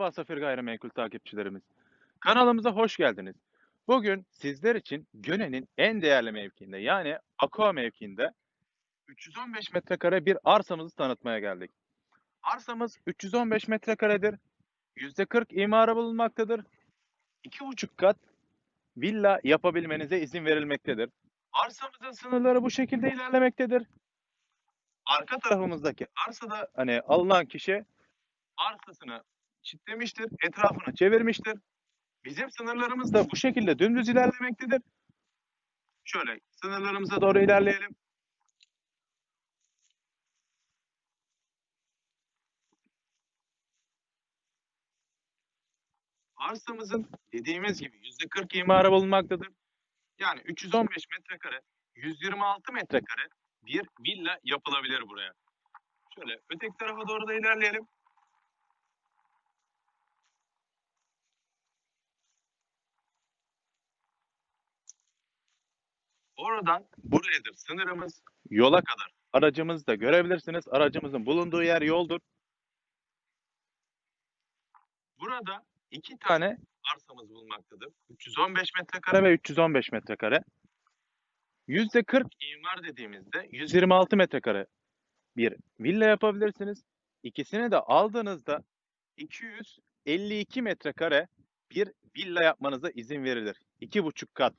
Merhaba Safir Gayrimenkul takipçilerimiz. Kanalımıza hoş geldiniz. Bugün sizler için Göne'nin en değerli mevkiinde yani Aqua mevkiinde 315 metrekare bir arsamızı tanıtmaya geldik. Arsamız 315 metrekaredir. %40 imarı bulunmaktadır. 2,5 kat villa yapabilmenize izin verilmektedir. Arsamızın sınırları bu şekilde ilerlemektedir. Arka tarafımızdaki arsada hani alınan kişi arsasını çitlemiştir, etrafını çevirmiştir. Bizim sınırlarımız da bu şekilde dümdüz ilerlemektedir. Şöyle sınırlarımıza doğru ilerleyelim. Arsamızın dediğimiz gibi %40 imarı bulunmaktadır. Yani 315 metrekare, 126 metrekare bir villa yapılabilir buraya. Şöyle öteki tarafa doğru da ilerleyelim. Oradan burayadır sınırımız. Yola kadar aracımızı da görebilirsiniz. Aracımızın bulunduğu yer yoldur. Burada iki tane arsamız bulunmaktadır. 315 metrekare ve 315 metrekare. %40 imar dediğimizde 126 metrekare bir villa yapabilirsiniz. İkisini de aldığınızda 252 metrekare bir villa yapmanıza izin verilir. 2,5 kat.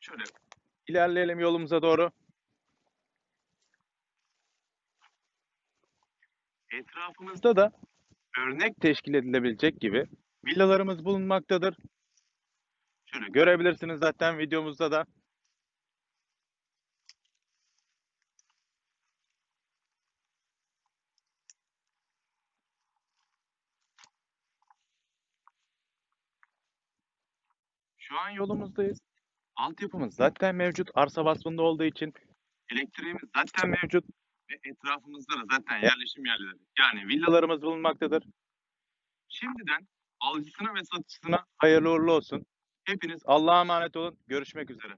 Şöyle ilerleyelim yolumuza doğru. Etrafımızda da örnek teşkil edilebilecek gibi villalarımız bulunmaktadır. Şöyle görebilirsiniz zaten videomuzda da. Şu an yolumuzdayız. Altyapımız zaten mevcut. Arsa vasfında olduğu için elektriğimiz zaten mevcut. Ve etrafımızda da zaten yerleşim yerleri. Yani villalarımız bulunmaktadır. Şimdiden alıcısına ve satıcısına hayırlı uğurlu olsun. Hepiniz Allah'a emanet olun. Görüşmek üzere.